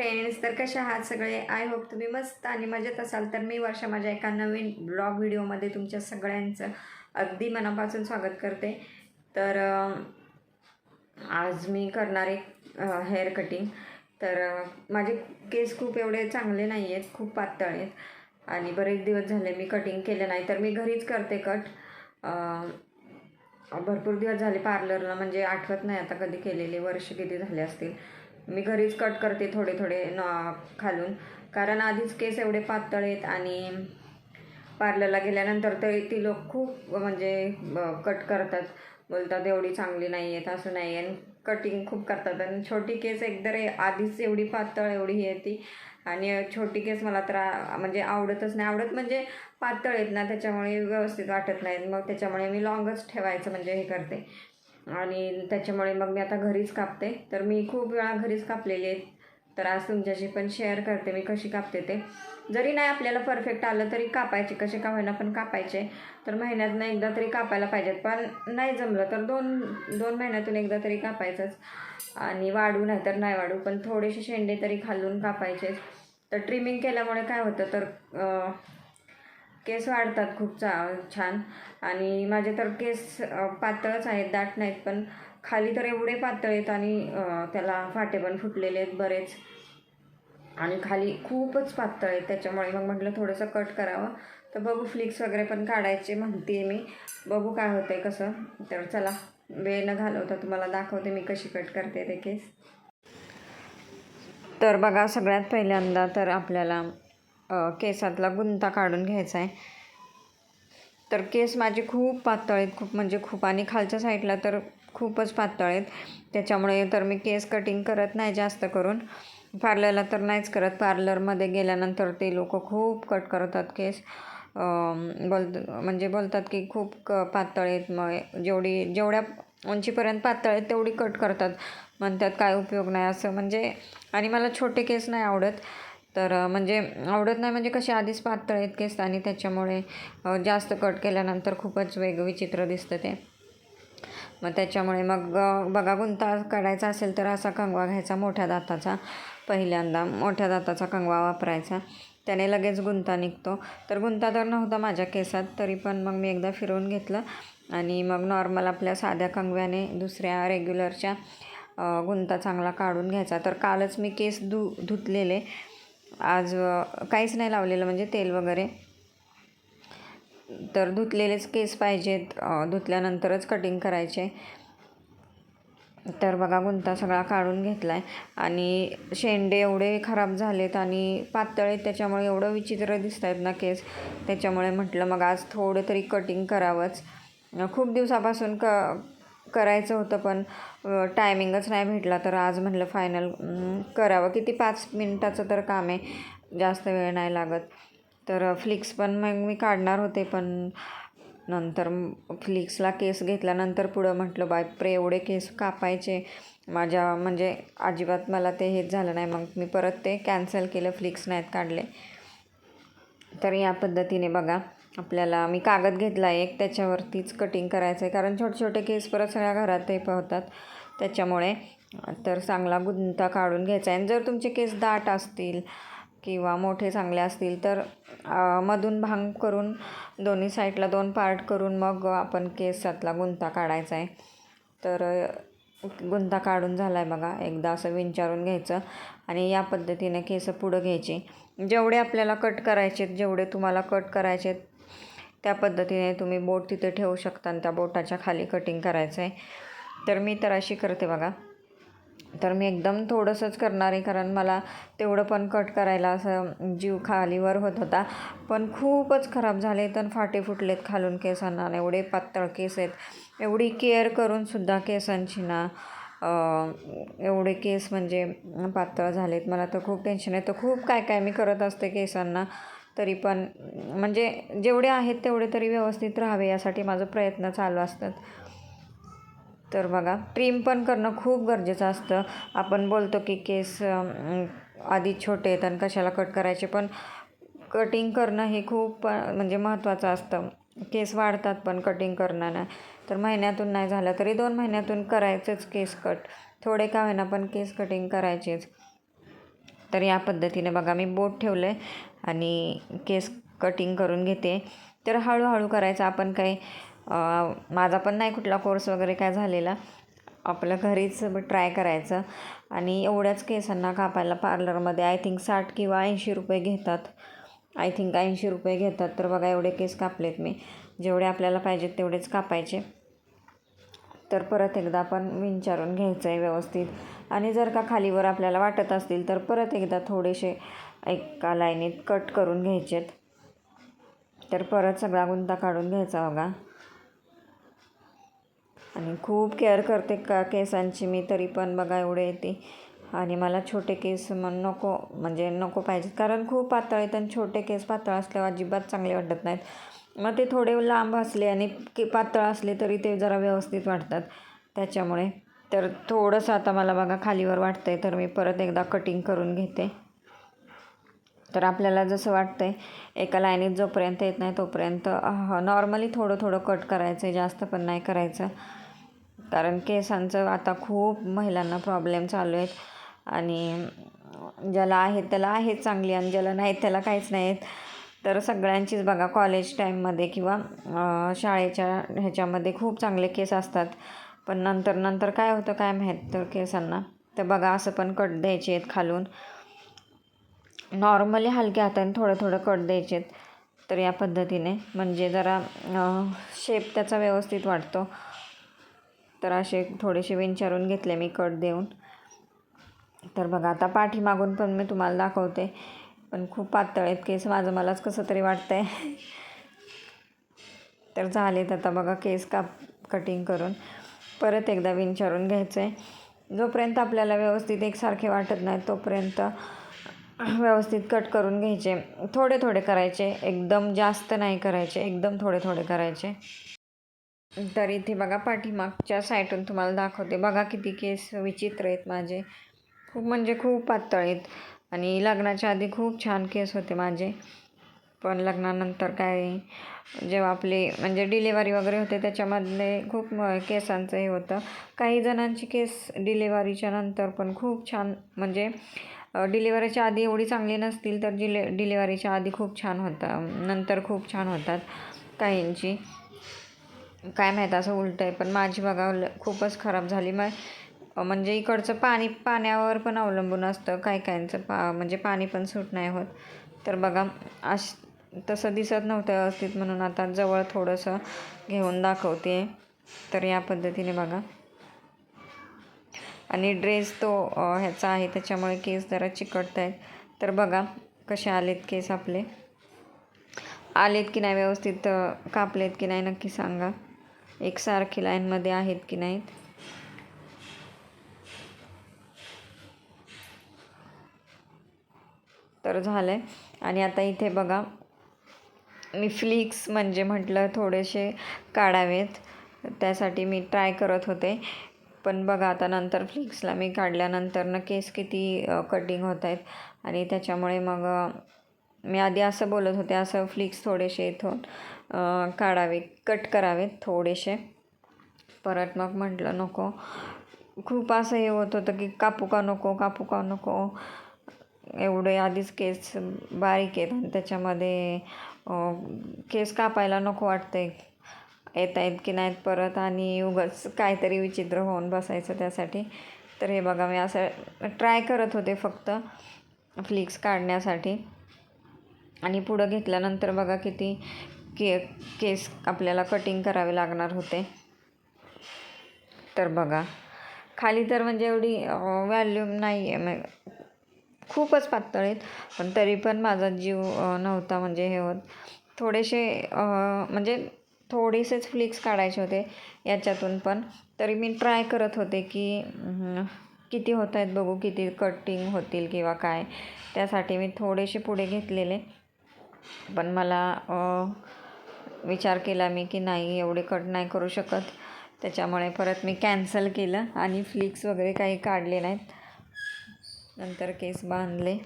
Friends तर कशा आहात सगळे? आय होप तुम्ही मस्त आणि मजेत असाल. तर मी वर्षा माझ्या एका नवीन ब्लॉग व्हिडिओमध्ये तुमच्या सगळ्यांचं अगदी मनापासून स्वागत करते. तर आज मी करणार आहे हेअर कटिंग तर माझे केस खूप एवढे चांगले नाही आहेत खूप पातळ आहेत. आणि बरेच दिवस झाले मी कटिंग केलं नाही. तर मी घरीच करते कट भरपूर दिवस झाले पार्लरला म्हणजे आठवत नाही आता कधी केलेले वर्ष किती झाले असतील. मी घरीच कट करते थोडे थोडे न खालून. कारण आधीच केस एवढे पातळ आहेत आणि पार्लरला गेल्यानंतर तर ती लोक खूप म्हणजे कट करतात. बोलतात एवढी चांगली नाही आहेत असं नाही आणि कटिंग खूप करतात. आणि छोटी केस एकदा आधीच एवढी पातळ एवढी ही आहे ती. आणि छोटी केस मला तर म्हणजे आवडतच नाही. आवडत म्हणजे पातळ आहेत ना त्याच्यामुळे व्यवस्थित वाटत नाहीत. मग त्याच्यामुळे मी लॉंगच ठेवायचं म्हणजे हे करते. आणि त्याच्यामुळे मग मी आता घरीच कापते. तर मी खूप वेळा घरीच कापलेले आहेत. तर आज तुमच्याशी पण शेअर करते मी कशी कापते ते. जरी नाही आपल्याला परफेक्ट आलं तरी कापायचे कसे का होईना पण कापायचे. तर महिन्यातनं एकदा तरी कापायला पाहिजेत. पण नाही जमलं तर दोन दोन महिन्यातून एकदा तरी कापायचंच. आणि वाढू नाही तर नाही वाढू पण थोडेसे शेंडे तरी खालून कापायचेच. तर ट्रिमिंग केल्यामुळे काय होतं तर केस वाढतात खूप चा छान. आणि माझे तर केस पातळच आहेत दाट नाहीत पण खाली तर एवढे पातळ आहेत आणि त्याला फाटे पण फुटलेले आहेत बरेच. आणि खाली खूपच पातळ आहेत त्याच्यामुळे मग म्हटलं थोडंसं कट करावं. तर बघू फ्लिक्स वगैरे पण काढायचे म्हणते मी. बघू काय होतं आहे कसं. तर चला वेळ न घालवता तुम्हाला दाखवते मी कशी कट करते ते केस. तर बघा सगळ्यात पहिल्यांदा तर आपल्याला केसातला गुंता काढून घ्यायचा आहे. तर केस माझे खूप पातळ आहेत खूप म्हणजे खूप. आणि खालच्या साईडला तर खूपच पातळ आहेत. त्याच्यामुळे तर मी केस कटिंग करत नाही जास्त करून. पार्लरला तर नाहीच करत. पार्लरमध्ये गेल्यानंतर ते लोक खूप कट करतात केस. बोलत बोल म्हणजे बोलतात की खूप क पातळ आहेत. मग जेवढी जेवढ्या उंचीपर्यंत पातळ आहेत तेवढी कट करतात. म्हणतात काय उपयोग नाही. असं म्हणजे आणि मला छोटे केस नाही आवडत. तर म्हणजे आवडत नाही म्हणजे कसे आधीच पातळ आहेत केस आणि त्याच्यामुळे जास्त कट केल्यानंतर खूपच वेगविचित्र दिसतं ते. मग त्याच्यामुळे मग बघा गुंता काढायचा असेल तर असा कंगवा घ्यायचा मोठ्या दाताचा. पहिल्यांदा मोठ्या दाताचा कंगवा वापरायचा. त्याने लगेच गुंता निघतो. तर गुंता तर नव्हता माझ्या केसात तरी पण मग मी एकदा फिरवून घेतलं. आणि मग नॉर्मल आपल्या साध्या कंगव्याने दुसऱ्या रेग्युलरच्या गुंता चांगला काढून घ्यायचा. तर कालच मी केस धु धुतलेले. आज काहीच नाही लावलेलं म्हणजे तेल वगैरे. तर धुतलेलेच केस पाहिजेत. धुतल्यानंतरच कटिंग करायचे. तर बघा गुंता सगळा काढून घेतला आहे आणि शेंडे एवढे खराब झालेत आणि पातळे त्याच्यामुळे एवढं विचित्र दिसत आहेत ना केस. त्याच्यामुळे म्हटलं मग आज थोडं तरी कटिंग करावंच. खूप दिवसापासून क करायचं होतं पण टायमिंगच नाही भेटला. तर आज म्हटलं फायनल करावं. किती पाच मिनटाचं तर काम आहे. जास्त वेळ नाही लागत. तर फ्लिक्स पण मग मी काढणार होते पण नंतर फ्लिक्सला केस घेतल्यानंतर पुढं म्हटलं बापरे एवढे केस कापायचे. माझ्या म्हणजे अजिबात मला ते हेच झालं नाही. मग मी परत ते कॅन्सल केलं. फ्लिक्स नाहीत काढले. तर या पद्धतीने बघा. आपल्याला मी कागद घेतला आहे एक त्याच्यावरतीच कटिंग करायचं आहे कारण छोटे छोटे केस परत सगळ्या घरात हे होतात. त्याच्यामुळे तर चांगला गुंता काढून घ्यायचा. आहे आणि जर तुमचे केस दाट असतील किंवा मोठे चांगले असतील तर मधून भांग करून दोन्ही साईडला दोन पार्ट करून मग आपण केसातला गुंता काढायचा आहे तर गुंता काढून झाला आहे बघा. एकदा असं विंचारून घ्यायचं आणि या पद्धतीने केस पुढं घ्यायचे. जेवढे आपल्याला कट करायचे जेवढे तुम्हाला कट करायचे त्या पद्धतीने तुम्ही बोट तिथे ठेवू शकता आणि त्या बोटाच्या खाली कटिंग करायचं आहे तर मी तर अशी करते बघा. तर मी एकदम थोडंसंच करणार आहे कारण मला तेवढं पण कट करायला असं जीव खालीवर होत होता. पण खूपच खराब झाले तर फाटे फुटलेत खालून केसांना आणि एवढे पातळ केस आहेत. एवढी केअर करूनसुद्धा केसांची ना एवढे केस म्हणजे पातळ झालेत. मला तर खूप टेन्शन येतं खूप काय काय मी करत असते केसांना. तरी पण म्हणजे जेवढे आहेत तेवढे तरी व्यवस्थित राहावे यासाठी माझं प्रयत्न चालू असतात. तर बघा ट्रीम पण करणं खूप गरजेचं असतं. आपण बोलतो की केस आधी छोटे आहेत आणि कशाला कट करायचे पण कटिंग करणं हे खूप म्हणजे महत्त्वाचं असतं. केस वाढतात पण कटिंग करणं नाही. तर महिन्यातून नाही झालं तरी दोन महिन्यातून करायचंच केस कट. थोडे का होईना पण केस कटिंग करायचेच. तर या पद्धतीने बघा मी बोट ठेवलं आहे आणि केस कटिंग करून घेते. तर हळूहळू करायचं. आपण काही माझा पण नाही कुठला कोर्स वगैरे काय झालेला. आपलं घरीच ट्राय करायचं. आणि एवढ्याच केसांना कापायला पार्लरमध्ये आय थिंक साठ किंवा ऐंशी रुपये घेतात. आय थिंक ऐंशी रुपये घेतात. तर बघा एवढे केस कापलेत मी. जेवढे आपल्याला पाहिजेत तेवढेच कापायचे. तर परत एकदा आपण विचारून घ्यायचं आहे व्यवस्थित. आणि जर का खालीवर आपल्याला वाटत असतील तर परत एकदा थोडेसे एका लाईनीत कट करून घ्यायचेत. तर परत सगळा गुंता काढून घ्यायचा बघा. आणि खूप केअर करते का केसांची मी तरी पण बघा एवढे येते. आणि मला छोटे केस मग नको म्हणजे नको पाहिजेत. कारण खूप पातळ आहेत आणि छोटे केस पातळ असल्यावर अजिबात चांगले वाटत नाहीत. मग ते थोडे लांब असले आणि के पातळ असले तरी ते जरा व्यवस्थित वाटतात. त्याच्यामुळे. तर थोडंसं आता मला बघा खालीवर वाटतं आहे तर मी परत एकदा कटिंग करून घेते. तर आपल्याला जसं वाटतं आहे एका लाईनीत जोपर्यंत येत नाही तोपर्यंत नॉर्मली थोडं थोडं कट करायचं आहे जास्त पण नाही करायचं. कारण केसांचं आता खूप महिलांना प्रॉब्लेम चालू आहेत. आणि ज्याला आहेत त्याला आहेत चांगली आणि ज्याला नाहीत त्याला काहीच नाही आहेत तर सगळ्यांचीच बघा कॉलेज टाईममध्ये किंवा शाळेच्या ह्याच्यामध्ये खूप चांगले केस असतात. पण नंतर नंतर काय होतं काय माहीत तर केसांना. तर बघा असं पण कट द्यायचे आहेत खालून. नॉर्मली हलक्या हाताने थोडं थोडं कट द्यायचे तर या पद्धतीने. म्हणजे जरा शेप त्याचा व्यवस्थित वाटतो तर असे थोडेसे विंचारून घेतले मी कट देऊन. तर बघा आता पाठीमागून पण मी तुम्हाला दाखवते. पण खूप पातळ आहेत केस माझं मलाच कसं तरी वाटतं आहे तर झालेत आता बघा केस काप कटिंग करून. परत एकदा विंचारून घ्यायचं आहे जोपर्यंत आपल्याला व्यवस्थित एकसारखे वाटत नाही तोपर्यंत व्यवस्थित कट करून घ्यायचे. थोडे थोडे करायचे. एकदम जास्त नाही करायचे. एकदम थोडे थोडे करायचे. तर इथे बघा पाठीमागच्या साईडून तुम्हाला दाखवते. बघा किती केस विचित्र आहेत माझे. खूप म्हणजे खूप पातळ आहेत. आणि लग्नाच्या आधी खूप छान केस होते माझे. पण लग्नानंतर काय जेव्हा आपले म्हणजे डिलेवरी वगैरे होते त्याच्यामधले खूप केसांचं हे होतं. काही जणांची केस डिलेवरीच्या नंतर पण खूप छान म्हणजे डिलेवरीच्या आधी एवढी चांगली नसतील तर डिले डिलेवरीच्या आधी खूप छान होतं नंतर खूप छान होतात काहींची. काय माहीत असं उलटं आहे पण माझी बघा ल- खूपच खराब झाली. मग म्हणजे इकडचं पाणी पाण्यावर पण अवलंबून असतं काय काहींचं पा म्हणजे पाणी पण सूट नाही होत. तर बघा अश तसं दिसत नव्हतं व्यवस्थित म्हणून आता जवळ थोडंसं घेऊन दाखवते. तर या पद्धतीने बघा. आणि ड्रेस तो ह्याचा आहे त्याच्यामुळे केस जरा चिकटत आहेत तर बघा कसे आलेत केस आपले. आलेत की नाही व्यवस्थित कापलेत की नाही नक्की सांगा. एकसारखी लाईनमध्ये आहेत की नाहीत. तर झालं आहे आणि आता इथे बघा मी फ्लिक्स म्हणजे म्हटलं थोडेसे काढावेत. त्यासाठी मी ट्राय करत होते. पण बघा आता नंतर फ्लिक्सला मी काढल्यानंतर न केस किती कटिंग होत आहेत आणि त्याच्यामुळे मग मी आधी असं बोलत होते असं फ्लिक्स थोडेसे इथून काढावे कट करावेत थोडेसे. परत मग म्हटलं नको. खूप असं हे होत होतं की कापू का नको कापू का नको? एवढे आधीच केस बारीक आहेत. आणि त्याच्यामध्ये केस कापायला नको वाटतंय. येत आहेत की नाहीत परत आणि उगाच काहीतरी विचित्र होऊन बसायचं त्यासाठी. तर हे बघा मी असं ट्राय करत होते फक्त फ्लिक्स काढण्यासाठी. आणि पुढं घेतल्यानंतर बघा किती के केस आपल्याला कटिंग करावे लागणार होते. तर बघा खाली तर म्हणजे एवढी व्हॅल्यूम नाही आहे. मग खूपच पातळ आहेत पण तरी पण माझा जीव नव्हता म्हणजे हे होत. थोडेसे म्हणजे थोडेसेच फ्लिक्स काढायचे होते याच्यातून पण. तरी मी ट्राय करत होते की किती होत आहेत बघू किती कटिंग होतील किंवा काय. त्यासाठी मी थोडेसे पुढे घेतलेले. पण मला विचार केला मी की नाही एवढे कट नाही करू शकत. त्याच्यामुळे परत मी कॅन्सल केलं आणि फ्लिक्स वगैरे काही काढले नाहीत. नंतर केस बांधले.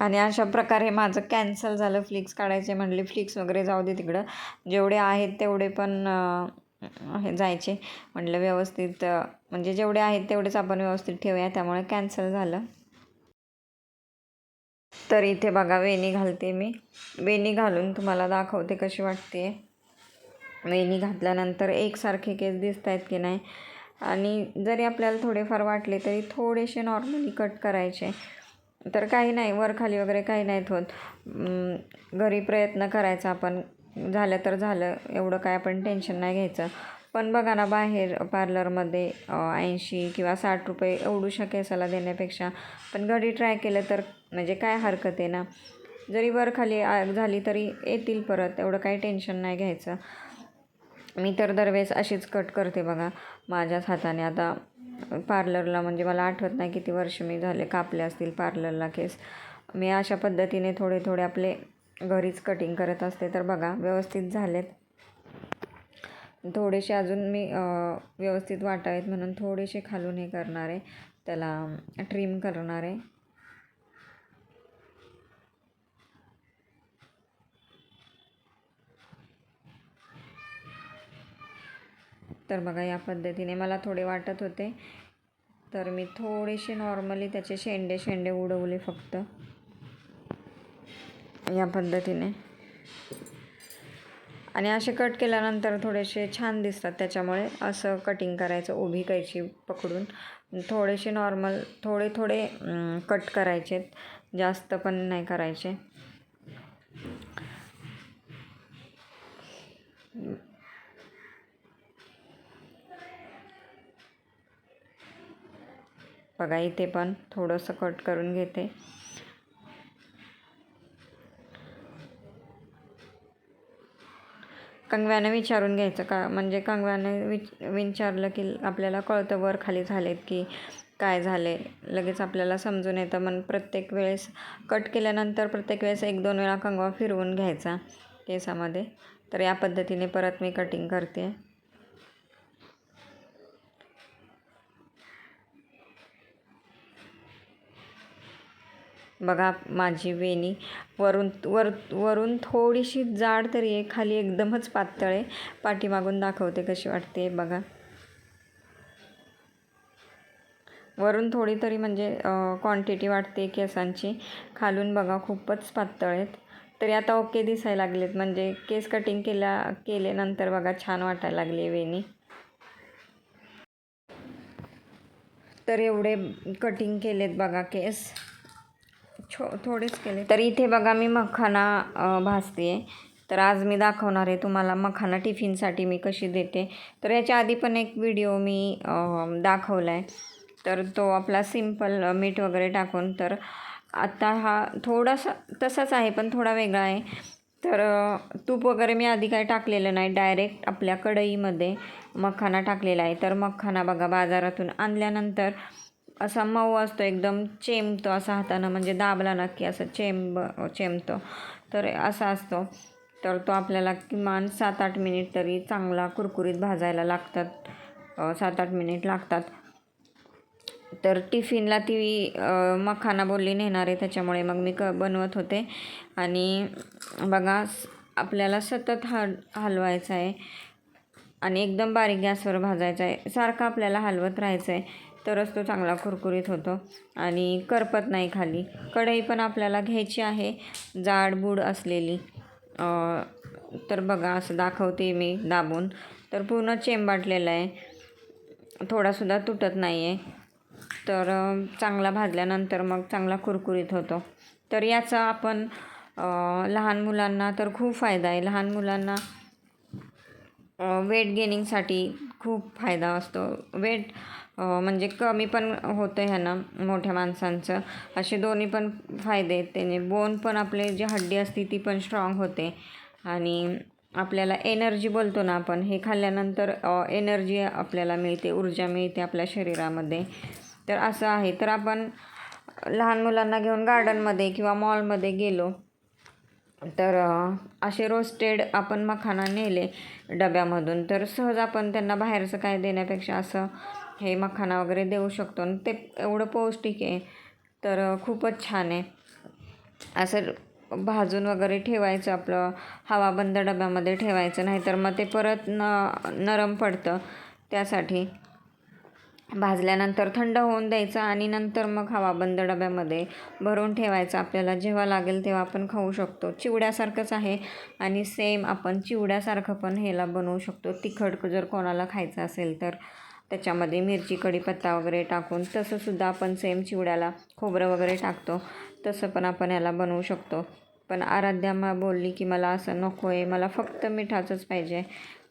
आणि अशा प्रकारे माझं कॅन्सल झालं. फ्लिक्स काढायचे म्हणले फ्लिक्स वगैरे जाऊ दे तिकडं. जेवढे आहेत तेवढे पण हे जायचे. म्हटलं व्यवस्थित म्हणजे जेवढे आहेत तेवढेच आपण व्यवस्थित ठेवूया. त्यामुळे कॅन्सल झालं. तर इथे बघा वेणी घालते मी. वेणी घालून तुम्हाला दाखवते कशी वाटते. वेणी घातल्यानंतर एकसारखे केस दिसत आहेत की नाही. आणि जरी आपल्याला थोडेफार वाटले तरी थोडेसे नॉर्मली कट करायचे. तर काही नाही वर खाली वगैरे काही नाहीत होत. घरी प्रयत्न करायचा आपण. झालं तर झालं एवढं काय आपण टेन्शन नाही घ्यायचं. पण बघा ना बाहेर पार्लरमध्ये ऐंशी किंवा साठ रुपये एवढूशा केसाला देण्यापेक्षा. पण घरी ट्राय केलं तर म्हणजे काय हरकत आहे ना? जरी वर खाली झाली तरी येतील परत एवढं काही टेन्शन नाही घ्यायचं. मी तर दरवेळेस अशीच कट करते बघा माझ्याच हाताने. आता पार्लरला म्हणजे मला आठवत नाही किती वर्ष मी झाले कापले असतील पार्लरला केस. मी अशा पद्धतीने थोडे थोडे आपले घरीच कटिंग करत असते. तर बघा व्यवस्थित झालेत. थोडेसे अजून मी व्यवस्थित वाटावेत म्हणून थोडेसे खालून हे करणार. आहे त्याला ट्रिम करणार. आहे तर बघा या पद्धतीने मला थोडे वाटत होते. तर मी थोडेसे नॉर्मली त्याचे शेंडे शेंडे उडवले फक्त. या पद्धतीने. आणि असे कट केल्यानंतर थोडेसे छान दिसतात. त्याच्यामुळे असं कटिंग करायचं उभी कैची पकडून. थोडेसे नॉर्मल थोडे थोडे कट करायचे. जास्त पण नाही करायचे. बघा इथे पण थोडंसं कट करून घेते. कंगव्यानं विचारून घ्यायचं का? म्हणजे कंगव्यानं विच विचारलं की आपल्याला कळतं वर खाली झालेत की काय झाले? लगेच आपल्याला समजून येतं. मग प्रत्येक वेळेस कट केल्यानंतर प्रत्येक वेळेस एक दोन वेळा कंगवा फिरवून घ्यायचा केसामध्ये. तर या पद्धतीने परत मी कटिंग करते. बघा माझी वेणी वरून वर वरून थोडीशी जाड तरी आहे खाली एकदमच पातळ आहे. पाठीमागून दाखवते कशी वाटते बघा. वरून थोडी तरी म्हणजे क्वांटिटी वाटते केसांची. खालून बघा खूपच पातळ आहेत. तरी आता ओके दिसायला लागलेत. म्हणजे केस कटिंग केल्या केल्यानंतर बघा छान वाटायला लागली आहे वेणी. तर एवढे कटिंग केलेत बघा केस. छो थोडेच केले. तर इथे बघा मी मखाना भासते भाजते तर आज मी दाखवणार आहे तुम्हाला मखाना टिफिनसाठी मी कशी देते. तर याच्या आधी पण एक व्हिडिओ मी दाखवला आहे तर तो आपला सिंपल मीठ वगैरे टाकून. तर आत्ता हा थोडासा तसाच आहे पण थोडा वेगळा आहे. तर तूप वगैरे मी आधी काय टाकलेलं नाही. डायरेक्ट आपल्या कढईमध्ये मखाना टाकलेला आहे. तर मखाना बघा बाजारातून आणल्यानंतर असा मऊ असतो एकदम चेंबतो असा हातानं म्हणजे दाबला ना की असं चेंब चेंबतो तर असा असतो. तर तो आपल्याला किमान सात आठ मिनिट तरी चांगला कुरकुरीत भाजायला लागतात. सात आठ मिनिट लागतात. तर टिफिनला ती मखाना बोलली नेणार आहे त्याच्यामुळे मग मी क बनवत होते. आणि बघा आपल्याला सतत हा हलवायचं आहे. आणि एकदम बारीक गॅसवर भाजायचा आहे. सारखं आपल्याला हलवत राहायचं आहे. तरच तो चांगला कुरकुरीत होतो. आणि करपत नाही खाली. कढई पण आपल्याला घ्यायची आहे. जाडबूड असलेली. तर बघा असं दाखवते मी दाबून. तर पूर्ण चेंबाटलेलं आहे. थोडासुद्धा तुटत नाही आहे तर चांगला भाजल्यानंतर मग चांगला कुरकुरीत होतो. तर याचा आपण लहान मुलांना तर खूप फायदा आहे. लहान मुलांना वेट गेनिंगसाठी खूप फायदा असतो. वेट म्हणजे कमी पण होतं ह्यानं मोठ्या माणसांचं. असे दोन्ही पण फायदे आहेत त्याने. बोन पण आपले जी हड्डी असते ती पण स्ट्रॉंग होते. आणि आपल्याला एनर्जी बोलतो ना आपण हे खाल्ल्यानंतर एनर्जी आपल्याला मिळते ऊर्जा मिळते आपल्या शरीरामध्ये. तर असं आहे. तर आपण लहान मुलांना घेऊन गार्डनमध्ये किंवा मॉलमध्ये गेलो तर असे रोस्टेड आपण मखाना नेले डब्यामधून. तर सहज आपण त्यांना बाहेरचं काय देण्यापेक्षा असं हे मखाना वगैरे देऊ शकतो. आणि ते एवढं पौष्टिक आहे. तर खूपच छान आहे. असं भाजून वगैरे ठेवायचं आपलं. हवाबंद डब्यामध्ये ठेवायचं. नाहीतर मग ते परत न नरम पडतं. त्यासाठी भाजल्यानंतर थंड होऊन द्यायचं आणि नंतर मग हवाबंद डब्यामध्ये भरून ठेवायचं. आपल्याला जेव्हा लागेल तेव्हा आपण खाऊ शकतो. चिवड्यासारखंच आहे. आणि सेम आपण चिवड्यासारखं पण ह्याला बनवू शकतो. तिखट जर कोणाला खायचं असेल तर. त्याच्यामध्ये मिरची कढीपत्ता वगैरे टाकून तसंसुद्धा आपण सेम चिवड्याला खोबरं वगैरे टाकतो. तसं पण आपण याला बनवू शकतो. पण आराध्या मा बोलली की मला असं नको आहे मला फक्त मिठाचंच पाहिजे.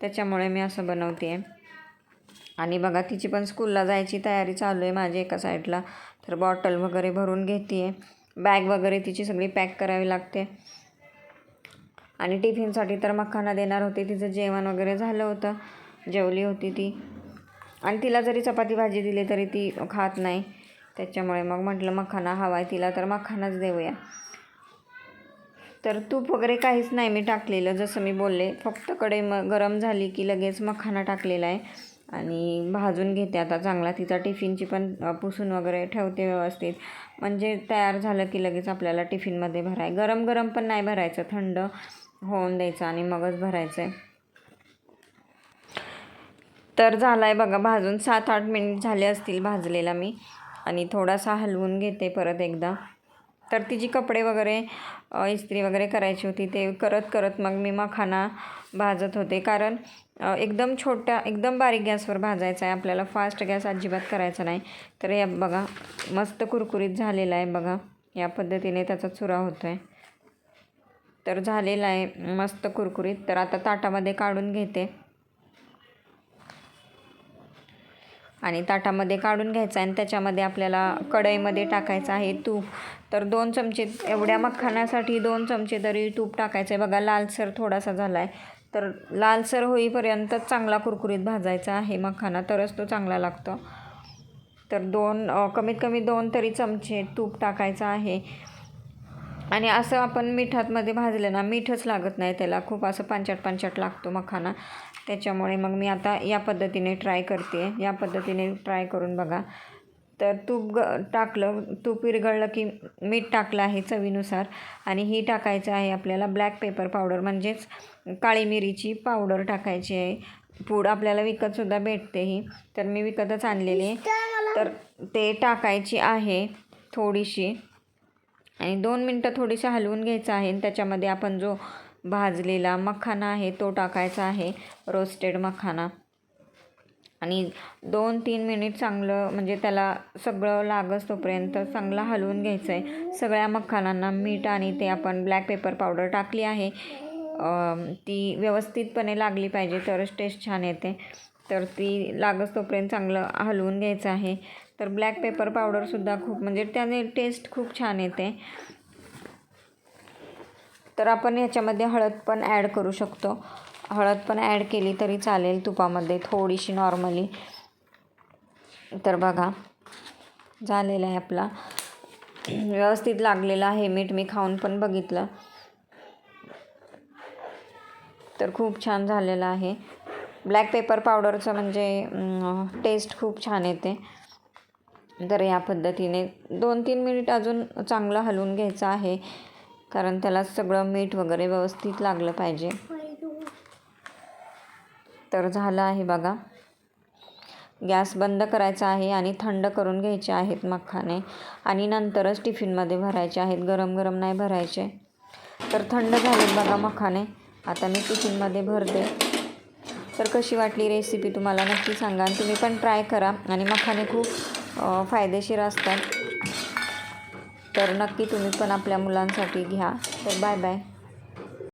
त्याच्यामुळे मी असं बनवते आहे आणि बघा तिची पण स्कूलला जायची तयारी चालू आहे माझी एका साईडला तर बॉटल वगैरे भरून घेते आहे बॅग वगैरे तिची सगळी पॅक करावी लागते. आणि टिफिनसाठी तर मखाना देणार होते. तिचं जेवण वगैरे झालं होतं. जेवली होती ती. आणि तिला जरी चपाती भाजी दिली तरी ती खात नाही. त्याच्यामुळे मग म्हटलं मखाना हवा आहे तिला तर मखानाच देऊया. तर तूप वगैरे काहीच नाही मी टाकलेलं जसं मी बोलले. फक्त कडे म गरम झाली की लगेच मखाना टाकलेला आहे. आणि भाजून घेते आता चांगला. तिचा टिफिनची पण पुसून वगैरे ठेवते व्यवस्थित. म्हणजे तयार झालं की लगेच आपल्याला टिफिनमध्ये भराय गरम गरम पण नाही भरायचं. थंड होऊन द्यायचं आणि मगच भरायचं आहे तर झाला आहे बघा भाजून सात आठ मिनिट झाले असतील भाजलेला मी. आणि थोडासा हलवून घेते परत एकदा. तर तिची कपडे वगैरे इस्त्री वगैरे करायची होती ते करत करत मग मी मखाना भाजत होते. कारण एकदम छोट्या एकदम बारीक गॅसवर भाजायचा आहे. आपल्याला फास्ट गॅस अजिबात करायचा नाही. तर या बघा मस्त कुरकुरीत झालेला आहे बघा. या पद्धतीने त्याचा चुरा होतो आहे तर झालेला आहे मस्त कुरकुरीत. तर आता ताटामध्ये काढून घेते. आणि ताटामध्ये काढून घ्यायचं आणि त्याच्यामध्ये आपल्याला कढईमध्ये टाकायचं आहे तूप. तर दोन चमचे एवढ्या मखाण्यासाठी दोन चमचे तरी तूप टाकायचं आहे. बघा लालसर थोडासा झाला आहे तर लालसर होईपर्यंत चांगला कुरकुरीत भाजायचा आहे मखाना तरच तो चांगला लागतो. तर दोन कमीत कमी दोन तरी चमचे तूप टाकायचं आहे. आणि असं आपण मिठातमध्ये भाजलं ना मीठच लागत नाही त्याला. खूप असं पांचट पांचट लागतो मखाना. त्याच्यामुळे मग मी आता या पद्धतीने ट्राय करते. या पद्धतीने ट्राय करून बघा. तर तूप ग टाकलं. तूप विरघळलं की मीठ टाकलं आहे चवीनुसार. आणि ही टाकायचं आहे आपल्याला ब्लॅक पेपर पावडर म्हणजेच काळी मिरीची पावडर टाकायची आहे. पूड आपल्याला विकतसुद्धा भेटते ही. तर मी विकतच आणलेली तर ते टाकायची आहे थोडीशी. आणि दोन मिनटं थोडीशी हलवून घ्यायचं आहे. आणि त्याच्यामध्ये आपण जो भाजलेला मखाना आहे तो टाकायचा आहे. रोस्टेड मखाना. आणि दोन तीन मिनिट चांगलं म्हणजे त्याला सगळं लागस तोपर्यंत चांगलं हलवून घ्यायचं आहे. सगळ्या मखानांना मीठ आणि ते आपण ब्लॅक पेपर पावडर टाकली आहे. ती व्यवस्थितपणे लागली पाहिजे तरच टेस्ट छान येते. तर ती लागस तोपर्यंत चांगलं हलवून घ्यायचं आहे. तर ब्लॅक पेपर पावडरसुद्धा खूप म्हणजे त्याने टेस्ट खूप छान येते. तर आपण ह्याच्यामध्ये हळद पण ॲड करू शकतो. हळद पण ॲड केली तरी चालेल तुपामध्ये थोडीशी नॉर्मली तर बघा झालेला आहे आपला. व्यवस्थित लागलेला आहे मीठ मी खाऊन पण बघितलं. तर खूप छान झालेलं आहे. ब्लॅक पेपर पावडरचं म्हणजे टेस्ट खूप छान येते. तर या पद्धतीने दोन तीन मिनिट अजून चांगलं हलवून घ्यायचं आहे. कारण त्याला सगळं मीठ वगैरे व्यवस्थित लागलं पाहिजे. तर झालं आहे बघा. गॅस बंद करायचा आहे आणि थंड करून घ्यायचे आहेत मखाने. आणि नंतरच टिफिनमध्ये भरायचे आहेत. गरम गरम नाही भरायचे. तर थंड झालेत बघा मखाने. आता मी टिफिनमध्ये भरते. तर कशी वाटली रेसिपी तुम्हाला? नक्की सांगा आणि तुम्ही पण ट्राय करा. आणि मखाने खूप फायदेशीर असतात. तर नक्की तुम्ही पण आपल्या मुलांसाठी घ्या. तर बाय बाय